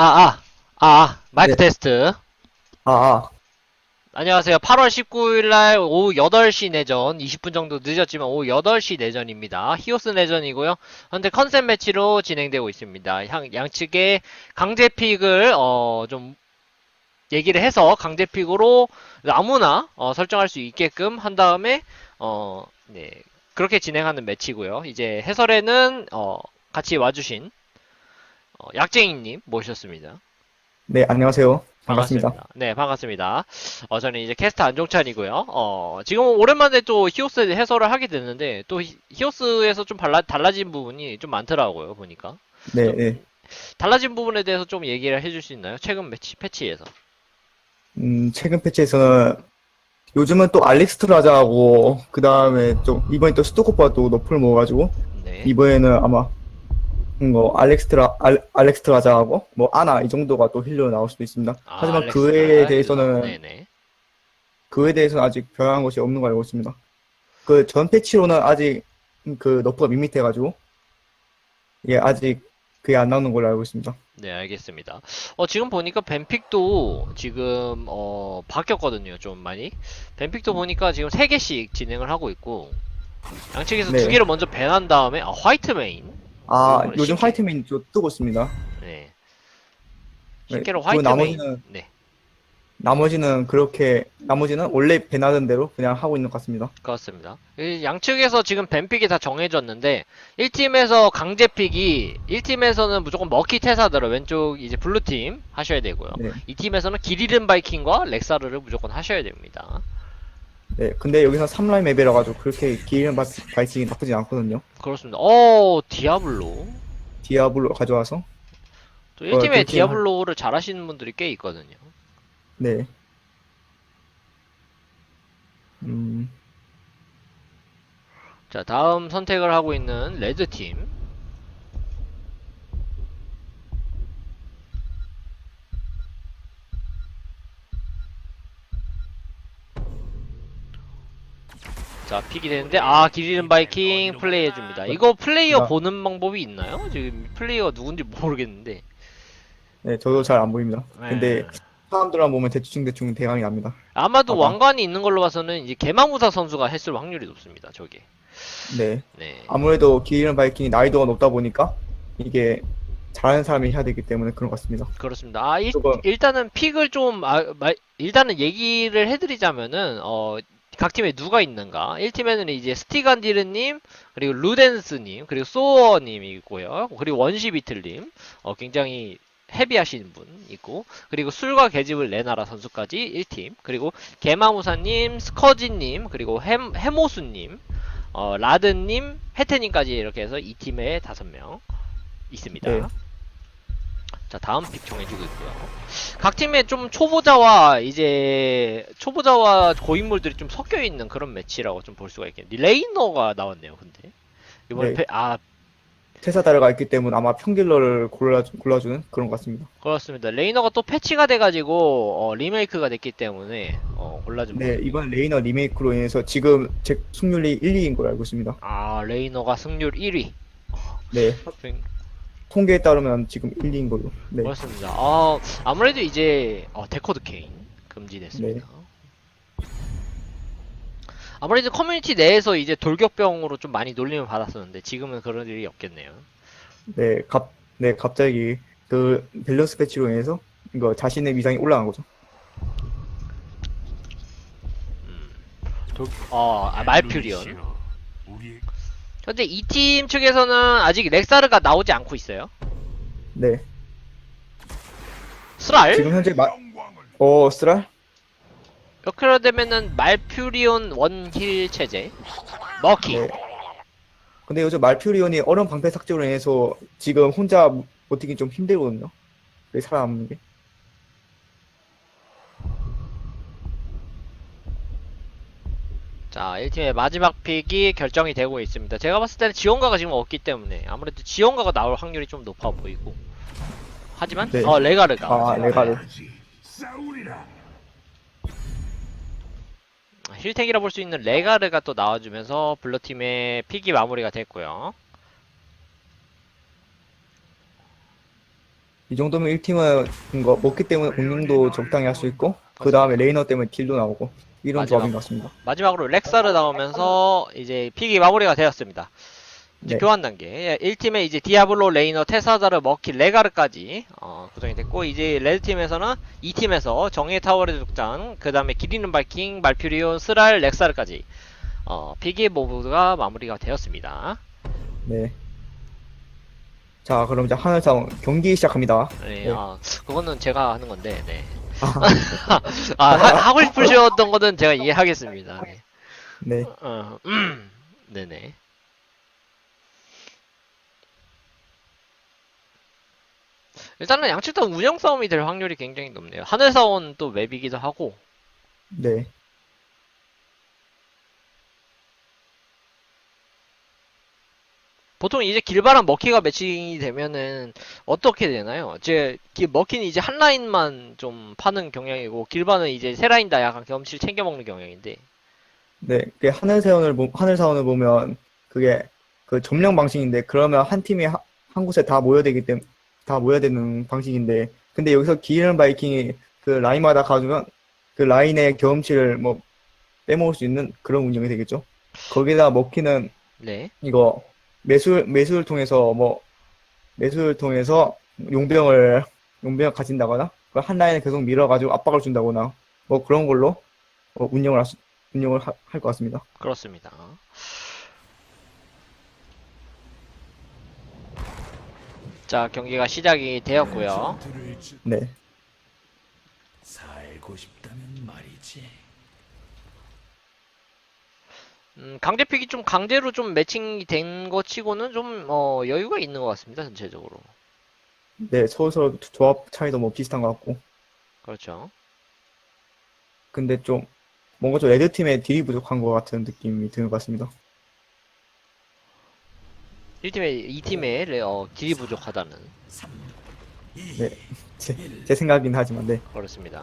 아, 아, 아, 아, 마이크 네. 테스트. 아, 아, 안녕하세요. 8월 19일 날 오후 8시 내전, 20분 정도 늦었지만 오후 8시 내전입니다. 히오스 내전이고요. 현재 컨셉 매치로 진행되고 있습니다. 양, 양측의 강제 픽을, 어, 좀, 얘기를 해서 강제 픽으로 아무나, 어, 설정할 수 있게끔 한 다음에, 어, 네. 그렇게 진행하는 매치고요. 이제 해설에는, 어, 같이 와주신, 어, 약쟁이님 모셨습니다. 네, 안녕하세요. 반갑습니다. 네, 반갑습니다. 어, 저는 이제 캐스터 안종찬이고요. 어, 지금 오랜만에 또 히오스 해설을 하게 됐는데, 또 히, 히오스에서 좀 달라, 달라진 부분이 좀 많더라고요, 보니까. 네, 좀- 네. 달라진 부분에 대해서 좀 얘기를 해줄 수 있나요? 최근 패치, 패치에서. 음, 최근 패치에서는 요즘은 또 알렉스트라자하고 그 다음에 좀 이번에 또 스토커퍼가 또 너프를 먹어가지고 네. 이번에는 아마 음, 뭐 알렉스트라 알, 알렉스트라자하고 뭐 아나 이 정도가 또 힐러로 나올 수도 있습니다. 아, 하지만 알렉스 그에 대해서는 네네. 그에 대해서는 아직 변한 것이 없는 걸 알고 있습니다. 그 전 패치로는 아직 그 너프가 밋밋해가지고 예 아직 그게 안 나오는 걸로 알고 있습니다. 네, 알겠습니다. 어, 지금 보니까 벤픽도 지금, 어, 바뀌었거든요, 좀 많이. 벤픽도 보니까 지금 3개씩 진행을 하고 있고, 양측에서 네. 두 개를 먼저 밴한 다음에, 아, 화이트 메인. 아 이거는 요즘 신기- 화이트맨 좀 뜨고 있습니다. 네. 네, 실제로 그리고 화이트 메인. 나머지는- 네. 나머지는 그렇게 나머지는 원래 배나던 대로 그냥 하고 있는 것 같습니다. 그렇습니다. 이 양측에서 지금 밴픽이 다 정해졌는데 1팀에서 강제픽이 1팀에서는 무조건 머키 테사드를 왼쪽 이제 블루팀 하셔야 되고요. 네. 2팀에서는 길 잃은 바이킹과 렉사르를 무조건 하셔야 됩니다. 네, 근데 여기서 3라인 맵이라 가지고 그렇게 기회는 바이킹이 나쁘진 않거든요. 그렇습니다. 어, 디아블로. 디아블로 가져와서 또 1팀에 그팀 디아블로를 잘 하시는 분들이 꽤 있거든요. 네. 음, 자, 다음 선택을 하고 있는 레드팀. 자, 픽이 되는데, 아, 길 잃은 바이킹 플레이 해줍니다. 이거 플레이어 나- 보는 방법이 있나요? 지금 플레이어가 누군지 모르겠는데. 네, 저도 잘 안 보입니다. 근데 네. 사람들만 보면 대충 대충 대강이 납니다. 아마도 아마. 왕관이 있는 걸로 봐서는 이제 개마무사 선수가 했을 확률이 높습니다, 저게. 네, 네. 아무래도 기이는 바이킹이 나이도가 높다 보니까 이게 잘하는 사람이 해야 되기 때문에 그런 것 같습니다. 그렇습니다. 아, 일, 조금- 일단은 픽을 좀, 아, 마- 일단은 얘기를 해드리자면은, 어, 각 팀에 누가 있는가. 1팀에는 이제 스티간디르님, 그리고 루덴스님, 그리고 소어님이 있고요. 그리고 원시비틀님, 어, 굉장히 헤비하신 분 있고, 그리고 술과 계집을 내나라 선수까지 1팀, 그리고 개마무사님, 스커지님, 그리고 햄, 해모수님, 어, 라드님, 해태님까지 이렇게 해서 2팀에 5명 있습니다. 네. 자, 다음 픽 정해지고 있고요. 각 팀에 좀 초보자와 이제 초보자와 고인물들이 좀 섞여 있는 그런 매치라고 좀 볼 수가 있겠네요. 레이너가 나왔네요, 근데. 이번에 네. 패- 아, 테사다르가 있기 때문에 아마 평딜러를 골라, 골라주는 그런 것 같습니다. 그렇습니다. 레이너가 또 패치가 돼가지고 어, 리메이크가 됐기 때문에 어, 골라준 네, 분. 이번 레이너 리메이크로 인해서 지금 제 승률이 1, 2인 걸로 알고 있습니다. 아, 레이너가 승률 1위. 네, 통계에 따르면 지금 1, 2인 걸로. 네, 그렇습니다. 아, 아무래도 이제 어, 데코드 케인 금지됐습니다. 아무래도 커뮤니티 내에서 이제 돌격병으로 좀 많이 놀림을 받았었는데 지금은 그런 일이 없겠네요. 네, 갑, 네, 갑자기 그 밸런스 패치로 인해서 이거 자신의 위상이 올라간 거죠. 돌, 어, 아, 말퓨리온. 현재 이팀 측에서는 아직 렉사르가 나오지 않고 있어요. 네, 스랄? 지금 현재 마, 어, 쓰랄? 이렇게 되면은 말퓨리온 원힐 체제. 머키. 네. 근데 요즘 말퓨리온이 얼음 방패 삭제로 인해서 지금 혼자 버티기 좀 힘들거든요. 왜 살아남는 게? 자, 1팀의 마지막 픽이 결정이 되고 있습니다. 제가 봤을 때는 지원가가 지금 없기 때문에 아무래도 지원가가 나올 확률이 좀 높아 보이고. 하지만 네. 어 레가르가 아, 레가르. 힐탱이라 볼 수 있는 레가르가 또 나와주면서 블루팀의 픽이 마무리가 됐고요. 이 정도면 1팀은 거 먹기 때문에 공룡도 적당히 할 수 있고 그 다음에 레이너 때문에 딜도 나오고 이런 마지막. 조합인 것 같습니다. 마지막으로 렉사르 나오면서 이제 픽이 마무리가 되었습니다. 이제 네. 교환 단계. 1팀에 이제 디아블로, 레이너, 테사자르, 머키, 레가르까지 어, 구성이 됐고 이제 레드팀에서는 2팀에서 정의 타워레 독장, 그 다음에 기리는 바이킹, 말퓨리온, 스랄, 렉사르까지 어, 픽이 모두가 마무리가 되었습니다. 네. 자, 그럼 이제 하늘상 경기 시작합니다. 네, 네. 아, 그거는 제가 하는 건데, 네. 아, 아, 하, 고 싶으셨던 거는 제가 이해하겠습니다. 네. 네. 어, 음, 네네. 일단은 양측 다 운영 싸움이 될 확률이 굉장히 높네요. 하늘사원 또 맵이기도 하고, 네. 보통 이제 길바람 머키가 매칭이 되면은 어떻게 되나요? 제 기- 머키는 이제 한 라인만 좀 파는 경향이고, 길바는 이제 세 라인 다 약간 경험치를 챙겨 먹는 경향인데, 네. 그 하늘사원을 보, 하늘 사원을 보면 그게 그 점령 방식인데 그러면 한 팀이 하- 한 곳에 다 모여야 되기 때문에 다 모여야 되는 방식인데 근데 여기서 기이는 바이킹이 그 라인마다 가주면 그 라인의 경험치를 뭐 빼먹을 수 있는 그런 운영이 되겠죠. 거기다 먹히는 네. 이거 매술 매수를 통해서 뭐 매수를 통해서 용병을 용병을 가진다거나 그한 라인을 계속 밀어가지고 압박을 준다거나 뭐 그런 걸로 어, 운영을 할 수, 운영을 할 것 같습니다. 그렇습니다. 자, 경기가 시작이 되었고요. 네, 살고 싶다면 말이지. 음, 강제픽이 좀 강제로 좀 매칭이 된거 치고는 좀, 어, 여유가 있는 것 같습니다, 전체적으로. 네 서로 서로 조합 차이도 뭐 비슷한 것 같고 그렇죠. 근데 좀 뭔가 좀 레드 팀의 딜이 부족한 것 같은 느낌이 드는 것 같습니다. 1팀에, 2팀에, 레, 어, 딜이 부족하다는. 3, 네, 제, 제 생각이긴 하지만 네, 그렇습니다.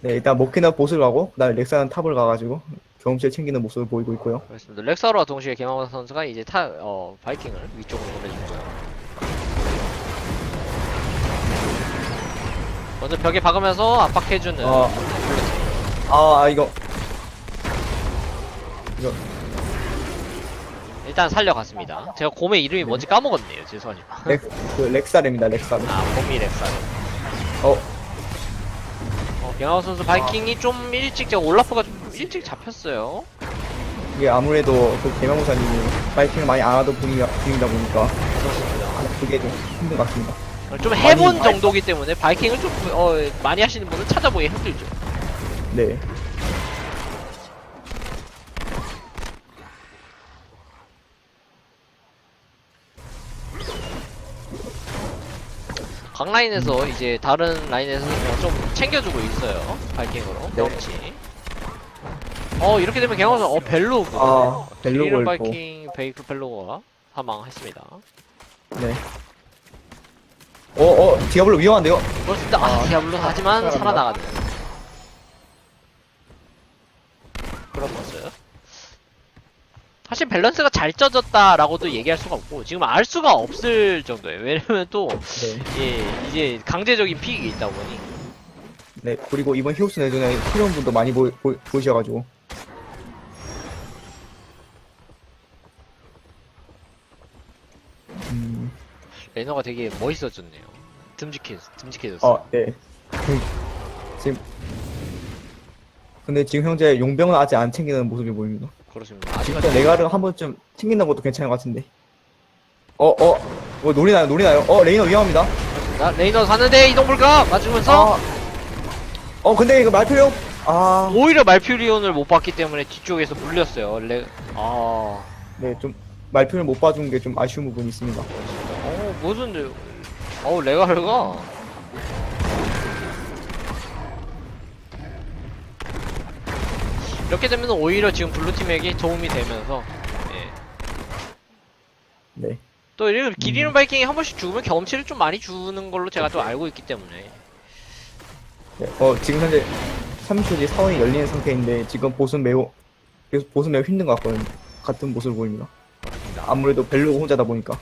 네 일단 모키는 보스를 가고 그다음에 렉사는 탑을 가가지고 경험치를 챙기는 모습을 보이고 있고요. 그렇습니다. 렉사로와 동시에 개마원 선수가 이제 타, 어, 바이킹을 위쪽으로 보내주고요. 먼저 벽에 박으면서 압박해주는. 아, 아 이거 이거 일단 살려갔습니다. 제가 곰의 이름이 뭔지 까먹었네요. 죄송합니다. 렉, 그 렉사레입니다. 렉사레. 아, 곰이 렉사로. 어, 어, 경하우 선수 바이킹이 좀 일찍, 제가 올라프가 좀 일찍 잡혔어요. 이게 아무래도 그 개명무사님이 파이팅을 많이 안 하던 분이다, 분이다 보니까. 그게 좀 힘든 것 같습니다. 좀 해본 많이- 정도기 때문에 바이킹을 좀, 어, 많이 하시는 분은 찾아보기 힘들죠. 네. 각 라인에서 이제 다른 라인에서 좀 챙겨주고 있어요. 바이킹으로. 네. 경치. 어, 이렇게 되면 선수, 어, 벨로그. 아, 벨로그 있고. 바이킹, 베이크 벨로그가 사망했습니다. 네. 어, 어, 디아블로 위험한데요? 그렇습니다. 아, 아, 디아블로 하지만 살아난다. 살아나가는. 그런 거였어요. 사실 밸런스가 잘 쪄졌다라고도 얘기할 수가 없고 지금 알 수가 없을 정도예요. 왜냐면 또 네. 예, 이제 강제적인 픽이 있다 보니 네. 그리고 이번 히오스 내전에 필요한 분도 많이 보, 보, 보이셔가지고. 레너가 되게 멋있어졌네요. 듬직해, 듬직해졌어. 어, 네. 그, 지금. 근데 지금 현재 용병은 아직 안 챙기는 모습이 보입니다. 그렇습니다. 아직 진짜 레가를 한 번쯤 챙기는 것도 괜찮은 것 같은데. 어, 어, 어, 노리나요, 노리나요? 어, 레이너 위험합니다. 나 레이너 사는데 이동 불가 맞으면서 아, 어, 근데 이거 말필요? 아, 오히려 말퓨리온을 못 봤기 때문에 뒤쪽에서 물렸어요. 레, 아, 네, 좀, 말표를 못 봐준 게 좀 아쉬운 부분이 있습니다. 어 무슨, 어 레가르가 이렇게 되면 오히려 지금 블루팀에게 도움이 되면서 예. 네. 또 이렇게 기리는 바이킹이 한 번씩 죽으면 경험치를 좀 많이 주는 걸로 제가 또 알고 있기 때문에 네. 어, 지금 현재 30초지 사원이 열리는 상태인데, 지금 보스는 매우, 계속 보스 매우 힘든 것 같거든요. 같은 모습을 보입니다. 아무래도 벨로가 혼자다 보니까.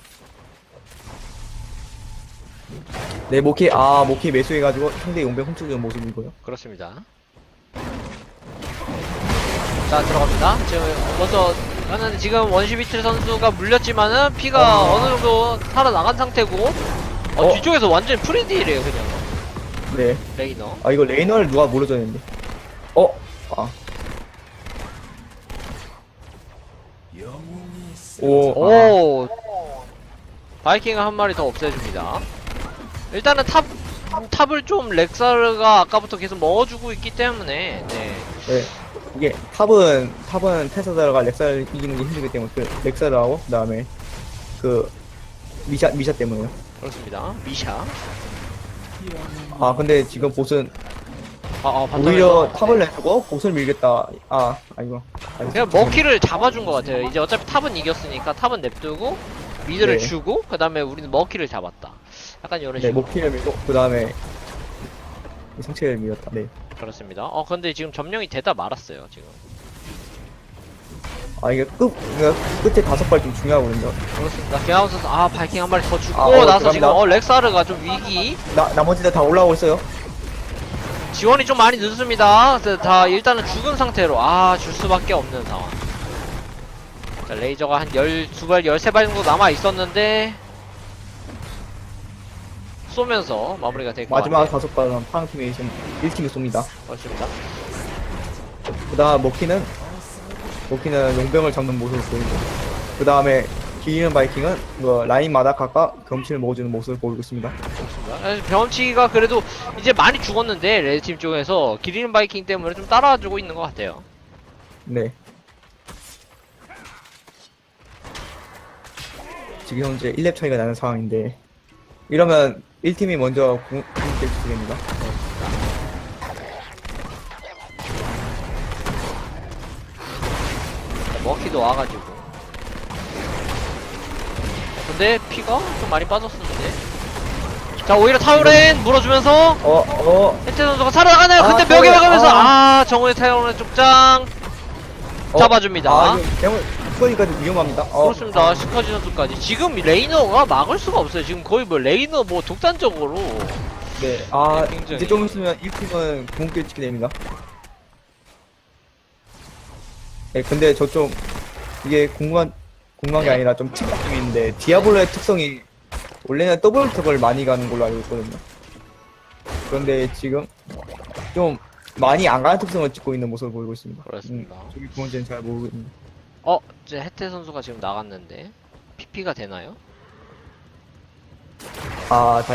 네, 모키, 아, 모키 매수해가지고 상대 용병 훔쳐주는 모습이고요. 그렇습니다. 자, 들어갑니다. 지금 먼저 하는 지금 원시비틀 선수가 물렸지만은 피가 어. 어... 느 정도 살아나간 상태고 어, 어. 뒤쪽에서 완전 프리딜이에요 그냥 네. 레이너 아, 이거 레이너를 누가 물어줬는데. 어? 아, 오, 아, 오 바이킹을 한 마리 더 없애줍니다 일단은 탑 탑을 좀 렉사르가 아까부터 계속 먹어주고 있기 때문에 네 네. 이게 탑은 탑은 테사다가 렉사를 이기는 게 힘들기 때문에 그 렉사르하고 그다음에 그 미샤 미샤 때문에요. 그렇습니다 미샤 아 근데 지금 보스는 아, 아, 오히려 네. 탑을 내주고 보스를 밀겠다. 아 아이고. 아이고, 그냥. 먹기를 잡아준 것 같아요. 이제 어차피 탑은 이겼으니까 탑은 냅두고 미드를 네. 주고 그 다음에 우리는 먹기를 잡았다. 약간 이런 네 식으로 목키를 밀고 그 다음에 상체를 밀었다. 네. 그렇습니다. 어 근데 지금 점령이 되다 말았어요 지금. 아 이게 끝 끝에 다섯 발 좀 중요하거든요. 그렇습니다. 선수 아 바이킹 한 마리 더 죽고 아, 어, 나서. 지금 어 렉사르가 좀 위기 나 나머지들 다 올라오고 있어요. 지원이 좀 많이 늦습니다. 그래서 다 일단은 죽은 상태로 아 줄 수밖에 없는 상황. 자 레이저가 한 12발 13발 정도 남아 있었는데 쏘면서 마무리가 될것 마지막 같아요. 다섯 발은 파랑 팀이 지금 1팀이 쏩니다. 그렇습니다. 그 다음 먹키는 먹키는 용병을 잡는 모습을 보이고 그 다음에 기리는 바이킹은 그 라인 마다카가 경치를 먹어주는 모습을 보이고 있습니다. 그렇습니다. 경험치가 그래도 이제 많이 죽었는데 레드팀 쪽에서 기리는 바이킹 때문에 좀 따라와주고 있는 것 같아요. 네. 지금 현재 1렙 차이가 나는 상황인데 이러면 1팀이 먼저 공격될 수입니다. 머키도 와가지고. 근데 피가 좀 많이 빠졌었는데. 자 오히려 타우렌 물어주면서 어, 어, 혜태 선수가 살아나가나요? 근데 아, 벽에 타우렌, 막으면서 아. 아 정우의 타우렌 쪽장 어. 잡아줍니다. 아, 이거 대문 수거니까지 위험합니다. 어, 그렇습니다. 시카지 선수까지 지금 레이너가 막을 수가 없어요. 지금 거의 뭐 레이너 뭐 독단적으로 네. 아, 네, 굉장히. 이제 좀 있으면 1팀은 공격을 치게 됩니다. 네, 근데 저 좀 이게 궁금한 궁금한 게 네. 아니라 좀 특성이 있는데 디아블로의 특성이 원래는 더블 턱을 많이 가는 걸로 알고 있거든요. 그런데 지금 좀 많이 안 가는 특성을 찍고 있는 모습을 보이고 있습니다. 그렇습니다. 음, 저기 그건지는 잘 모르겠는데. 어 이제 혜태 선수가 지금 나갔는데 PP가 되나요? 아, 다,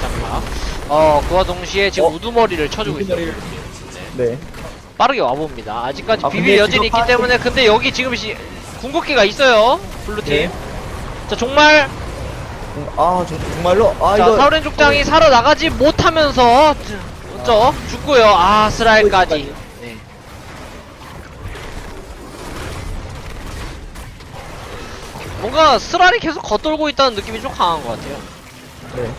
장막. 어 그와 동시에 지금 어? 우두머리를 쳐주고 있어요. 우두머리를- 네. 빠르게 와봅니다. 아직까지 아, 비빌 근데 여진이 지금 있기 파란색- 때문에 근데 여기 지금 시, 궁극기가 있어요. 블루팀. 네. 자 정말 음, 아, 정, 정말로? 아, 자 이거. 사우렌 족장이 살아나가지 못하면서 저 죽고요. 아 스라일까지. 뭔가 스랄이 계속 겉돌고 있다는 느낌이 좀 강한 것 같아요. 네.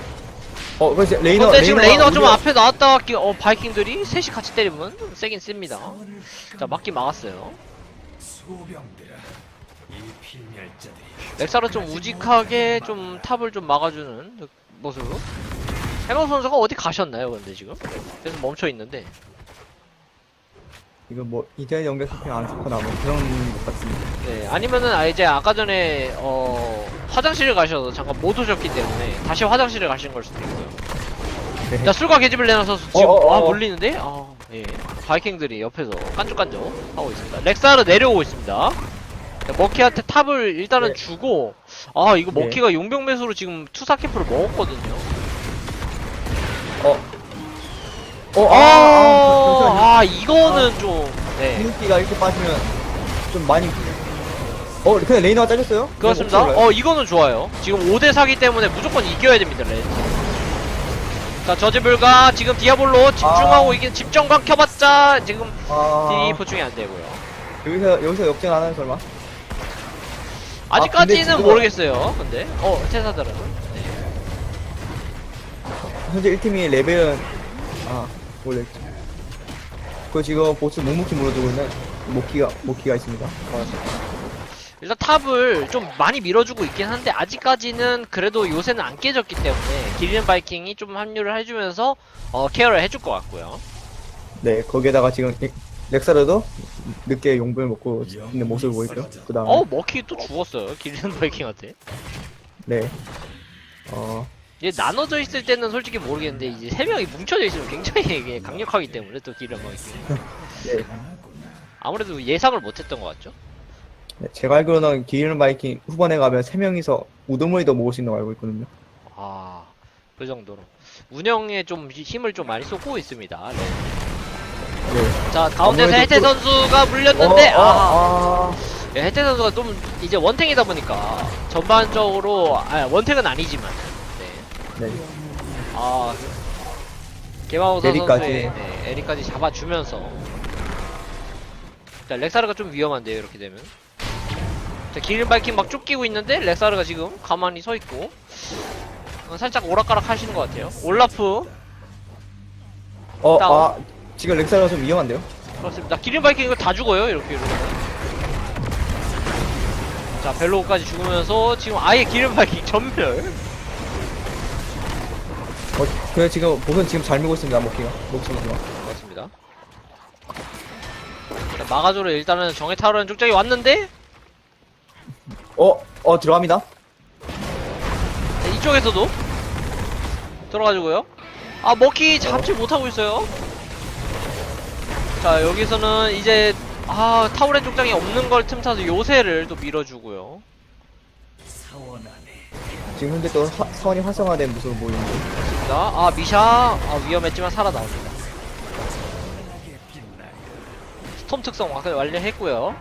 어, 그렇지. 레이너. 근데 지금 레이너가 좀 앞에 나왔다 기- 어 바이킹들이 셋이 같이 때리면 세긴 셉니다. 자 막기 막았어요. 렉사를 좀 우직하게 좀 탑을 좀 막아주는 느- 모습으로. 해머 선수가 어디 가셨나요, 근데 지금? 계속 멈춰 있는데. 이거 뭐 이태원 연결 스피안 좋거나 뭐 그런 것 같습니다. 네, 아니면은 아 이제 아까 전에 어 화장실을 가셔서 잠깐 못 오셨기 때문에 다시 화장실을 가신 걸 수도 있고요. 네. 자 술과 계집을 내놔서 지금 어, 어, 아 어. 몰리는데 아 예. 바이킹들이 옆에서 깐족깐족 하고 있습니다. 렉사르 내려오고 있습니다. 자, 머키한테 탑을 일단은 네. 주고 아 이거 네. 머키가 용병 매수로 지금 투사 캠프를 먹었거든요. 어. 어, 아, 아, 잠시만요. 아 이거는 좀 네. 공기가 이렇게 빠지면 좀 많이. 어, 그냥 레이너가 잘렸어요? 그렇습니다. 그냥 어, 이거는 좋아요. 지금 5대 4기 때문에 무조건 이겨야 됩니다, 레드. 자, 저지불가 지금 디아볼로 집중하고 아. 이긴 집정관 켜봤자 지금 아, 보충이 안 되고요. 여기서 여기서 역전 안 하는 설마? 아직까지는 지금- 모르겠어요. 근데 어, 테사들은 네. 현재 1팀이 레벨은 아 원래 그 지금 보스 묵묵히 물어주고 있는 모키가 모키가 있습니다. 일단 탑을 좀 많이 밀어주고 있긴 한데 아직까지는 그래도 요새는 안 깨졌기 때문에 기린 바이킹이 좀 합류를 해주면서 어, 케어를 해줄 것 같고요. 네, 거기에다가 지금 이- 렉사르도 늦게 용불 먹고 있는 모습을 보이죠. 그 다음에, 어 머키 또 죽었어요 기린 바이킹한테. 네. 어, 이게 나눠져 있을 때는 솔직히 모르겠는데 이제 세 명이 뭉쳐져 있으면 굉장히 이게 강력하기 때문에 또 기린 바이킹. 네. 아무래도 예상을 못했던 것 같죠. 네, 제가 알기로는 기린 바이킹 후반에 가면 세 명이서 우두머리도 모을 수 있는 걸 알고 있거든요. 아, 그 정도로. 운영에 좀 히- 힘을 좀 많이 쏟고 있습니다. 네. 네. 자, 가운데서 아무래도 혜태 또- 선수가 물렸는데, 어, 아, 아, 예, 혜태 선수가 좀 이제 원탱이다 보니까 전반적으로, 아, 원탱은 아니지만, 네. 네. 아, 개마우서 에리까지. 선수의 네, 에리까지 잡아주면서. 자, 렉사르가 좀 위험한데요, 이렇게 되면. 자, 기린 바이킹 막 쫓기고 있는데, 렉사르가 지금 가만히 서 있고, 어, 살짝 오락가락 하시는 것 같아요. 올라프, 어, 다운. 아, 지금 렉사르가 좀 위험한데요? 그렇습니다. 기린 바이킹 이거 다 죽어요. 이렇게 이러면. 자, 벨로우까지 죽으면서 지금 아예 기린 바이킹 전멸. 어, 그래 지금 보선 지금 잘 밀고 있습니다, 먹기가. 먹기 선수가. 그렇습니다. 자, 마가조로 일단은 정해 타로는 쪽장이 왔는데 어, 어, 들어갑니다. 자, 이쪽에서도 들어가지고요. 아, 먹기 잡지 못하고 있어요. 자, 여기서는 이제 아, 타오렌 쪽장이 없는 걸 틈타서 요새를 또 밀어주고요. 사원 안에 지금 현재 또 사, 사원이 활성화된 모습을 보이는데. 자, 아, 미샤 아, 위험했지만 살아나옵니다. 스톰 특성 완- 완료했고요.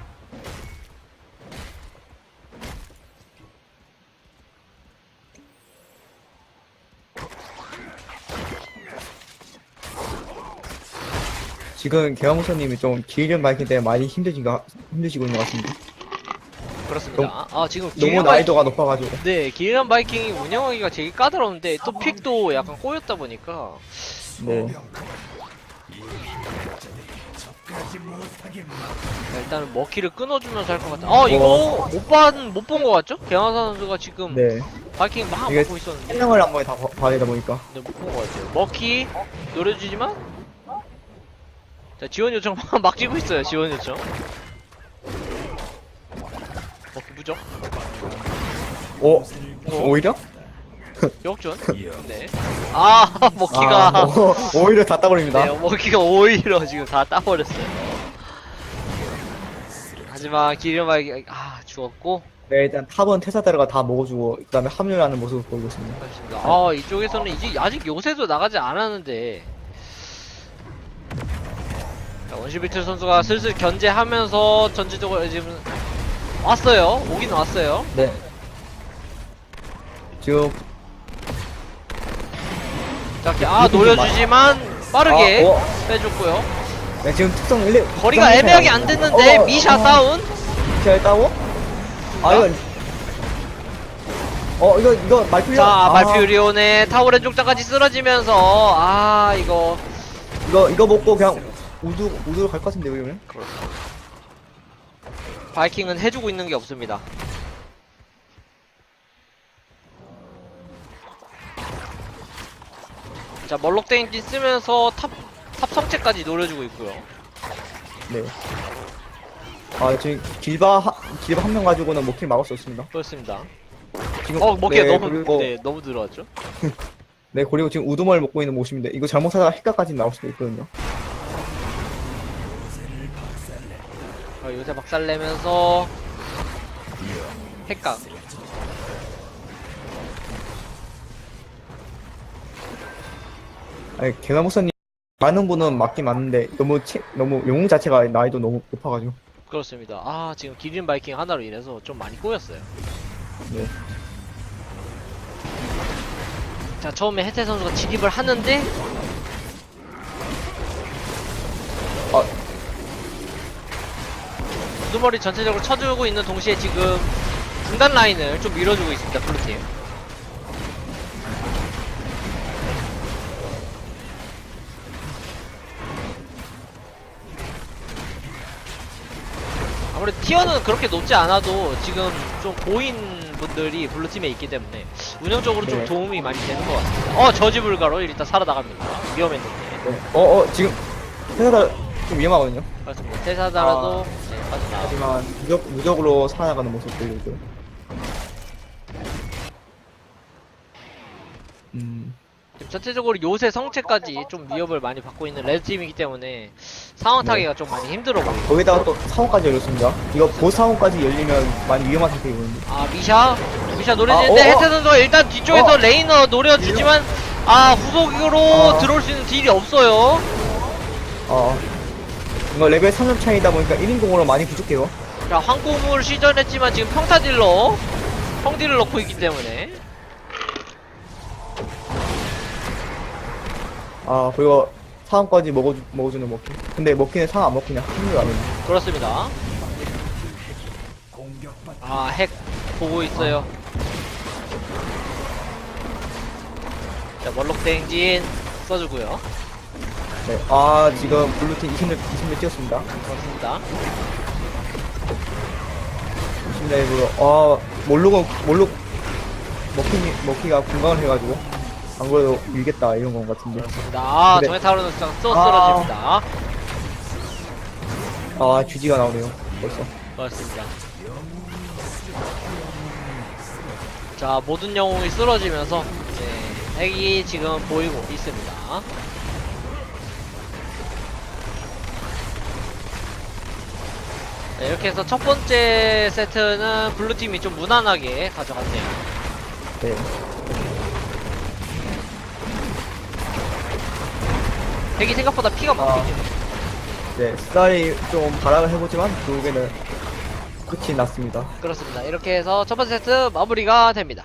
지금 개화무사님이 좀 기린 바이킹 때문에 많이 힘드신 거, 힘드시고 있는 것 같습니다. 그렇습니다. 아, 지금 너무 난이도가 높아가지고. 네, 기리안 바이킹이 운영하기가 되게 까다로운데 또 픽도 약간 꼬였다 보니까 네. 막 자, 일단은 먹기를 끊어주면서 할 것 같아. 아, 이거 못본못본 것 같죠? 개화사 선수가 지금 네. 바이킹 막 이게 보고 있었는데 한 명을 한 번에 다 봐- 봐야 되다 보니까. 네, 못 본 것 같아요. 먹기 노려주지만 자 지원 요청 막 지고 있어요. 지원 요청. 무적. 오, 오히려? 역전. 네. 아 먹기가 아, 오, 오히려 다 따버립니다. 네, 먹기가 오히려 지금 다 따버렸어요. 하지만 기름하기 아 죽었고 네, 일단 탑은 테사다르가 다 먹어주고, 그 다음에 합류하는 모습을 보이고 있습니다. 그렇습니다. 아 이쪽에서는 이제 아직 요새도 나가지 않았는데 자, 원시비틀 선수가 슬슬 견제하면서 전체적으로 지금 왔어요. 오긴 왔어요. 네. 지금, 자, 이렇게 아 노려주지만 빠르게 아, 어, 빼줬고요. 네, 지금 특성 1, 거리가 애매하게 안 됐는데 미샤 다운. 미샤 따고? 아, 이거. 어, 이거, 이거 말풀려? 자 아, 말퓨리온의 타오렌 족장까지 쓰러지면서 아 이거 이거, 이거 먹고 그냥 우두, 우두로 갈 것 같은데, 그러면? 바이킹은 해주고 있는 게 없습니다. 자 멀록땡기 쓰면서 탑, 탑 성체까지 노려주고 있고요. 네. 아, 지금 길바, 하- 길바 한 명 가지고는 먹힐 막을 수 없습니다. 그렇습니다. 지금, 어 먹기가 네, 너무 그리고, 네 너무 들어왔죠. 네, 그리고 지금 우두머리 먹고 있는 모습인데, 이거 잘못하다가 핵각까지 나올 수도 있거든요. 아, 요새 박살 내면서 핵각. 아니, 개나 목사님, 많은 분은 맞긴 맞는데, 너무, 체, 너무, 영웅 자체가 나이도 너무 높아가지고. 그렇습니다. 아 지금 기린 바이킹 하나로 인해서 좀 많이 꼬였어요. 네. 자 처음에 혜태 선수가 진입을 하는데 우두머리 전체적으로 쳐주고 있는 동시에 지금 중단 라인을 좀 밀어주고 있습니다 블루팀 아무래도 아무래도 티어는 그렇게 높지 않아도 지금 좀 고인 분들이 블루팀에 있기 때문에 운영적으로 좀 네. 도움이 많이 되는 것 같습니다. 어, 저지불가로 일단 살아나갑니다. 위험했는데. 네. 어, 어, 지금 회사가 좀 위험하거든요. 그렇습니다. 테사다라도 아. 네. 하지만 무적, 무적으로 살아나가는 모습 보여줘. 음, 지금 전체적으로 요새 성체까지 좀 위협을 많이 받고 있는 레드팀이기 때문에 상황 네. 타기가 좀 많이 힘들어 보여요. 거기다가 또 사원까지 열렸습니다. 이거 보사원까지 열리면 많이 위험한 상태이거든요. 아 미샤 미샤 노려지는데 아, 어, 어. 혜태 선수가 일단 뒤쪽에서 어. 레이너 노려주지만 아 후속으로 어. 들어올 수 있는 딜이 없어요 어, 이거 레벨 3점 차이다 보니까 1인 공으로 많이 부족해요. 자 황고물 시전했지만 지금 평타 딜러 평딜을 넣고 있기 때문에 아, 그리고 사원까지 먹어주, 먹어주는 먹힌. 근데 먹힌에 상안 먹히냐? 합류가 안 했네. 그렇습니다 아 핵 보고 있어요 자 멀록 대행진 써주고요 네. 아, 지금 블루팀 20렙, 20렙 뛰었습니다. 그렇습니다 20렙으로, 아, 몰록은, 몰록, 먹힌이, 먹히가 공강을 해가지고, 안 그래도 밀겠다, 이런 건 같은데. 그렇습니다 아 근데- 정해타로는 또 아. 쓰러집니다 아, GG가 나오네요. 벌써. 그렇습니다 자 모든 영웅이 쓰러지면서 네, 핵이 지금 보이고 있습니다 네, 이렇게 해서 첫 번째 세트는 블루팀이 좀 무난하게 가져갔네요 네. 핵이 생각보다 피가 아. 많거든요 네, 스타일이 좀 발악을 해보지만, 결국에는 끝이 났습니다. 그렇습니다 이렇게 해서 첫 번째 세트 마무리가 됩니다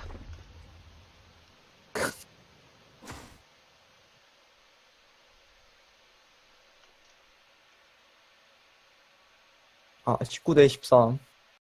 아, 19대 13.